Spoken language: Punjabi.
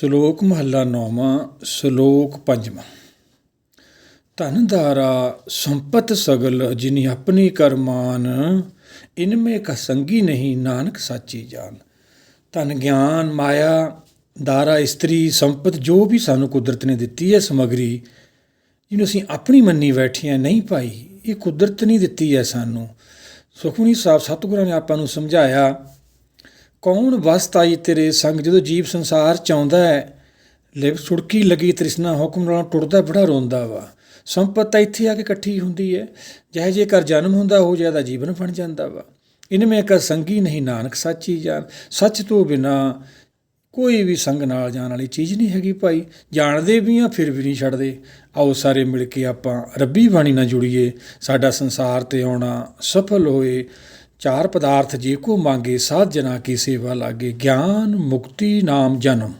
ਸ਼ਲੋਕ ਮਹੱਲਾ ਨੌਵਾਂ, ਸ਼ਲੋਕ ਪੰਜਵਾਂ। ਧਨ ਧਾਰਾ ਸੰਪਤ ਸਗਲ ਜਿਨੀ ਆਪਣੀ ਕਰਮਾਨ ਇਨਮੇ ਕਾ ਸੰਗੀ ਨਹੀਂ ਨਾਨਕ ਸਾਚੀ ਜਾਨ। ਧਨ ਗਿਆਨ ਮਾਇਆ ਦਾਰਾ ਇਸਤਰੀ, ਸੰਪਤ ਜੋ ਵੀ ਸਾਨੂੰ ਕੁਦਰਤ ਨੇ ਦਿੱਤੀ ਹੈ ਸਮਗਰੀ ਜਿਹਨੂੰ ਅਸੀਂ ਆਪਣੀ ਮੰਨੀ ਬੈਠੇ ਨਹੀਂ ਭਾਈ, ਇਹ ਕੁਦਰਤ ਨਹੀਂ ਦਿੱਤੀ ਹੈ ਸਾਨੂੰ। ਸੁਖਮਨੀ ਸਾਹਿਬ ਸਤਿਗੁਰਾਂ ਨੇ ਆਪਾਂ ਨੂੰ ਸਮਝਾਇਆ ਕੌਣ ਵਸਤ ਆਈ ਤੇਰੇ ਸੰਗ ਜਦੋਂ ਜੀਵ ਸੰਸਾਰ ਚ ਆਉਂਦਾ ਹੈ? ਲਿਵ ਸੁੜਕੀ ਲੱਗੀ ਤ੍ਰਿਸ਼ਨਾ, ਹੁਕਮ ਨਾਲ ਟੁੱਟਦਾ ਬੜਾ ਰੋਂਦਾ ਵਾ। ਸੰਪਤ ਤਾਂ ਇੱਥੇ ਆ ਕੇ ਇਕੱਠੀ ਹੁੰਦੀ ਹੈ। ਜਿਹੇ ਜੇ ਕਰ ਜਨਮ ਹੁੰਦਾ ਹੋ ਜ਼ਿਆਦਾ ਜੀਵਨ ਬਣ ਜਾਂਦਾ ਵਾ। ਇਨਮੇ ਕਾ ਸੰਗੀ ਨਹੀਂ, ਨਾਨਕ ਸੱਚੀ ਜਾਣ ਸੱਚ ਤੋਂ ਬਿਨਾ ਕੋਈ ਵੀ ਸੰਗ ਨਾਲ ਜਾਣ ਵਾਲੀ ਚੀਜ਼ ਨਹੀਂ ਹੈਗੀ ਭਾਈ। ਜਾਣਦੇ ਵੀ ਆ, ਫਿਰ ਵੀ ਨਹੀਂ ਛੱਡਦੇ। ਆਓ ਸਾਰੇ ਮਿਲ ਕੇ ਆਪਾਂ ਰੱਬੀ ਬਾਣੀ ਨਾਲ ਜੁੜੀਏ। ਸਾਡਾ ਸੰਸਾਰ ਤੇ ਆਉਣਾ ਸਫਲ ਹੋਏ। ਚਾਰ ਪਦਾਰਥ ਜੇ ਕੋ ਮੰਗੇ ਸਾਧ ਜਨਾ ਕੀ ਸੇਵਾ ਲਾਗੇ ਗਿਆਨ ਮੁਕਤੀ ਨਾਮ ਜਨਮ।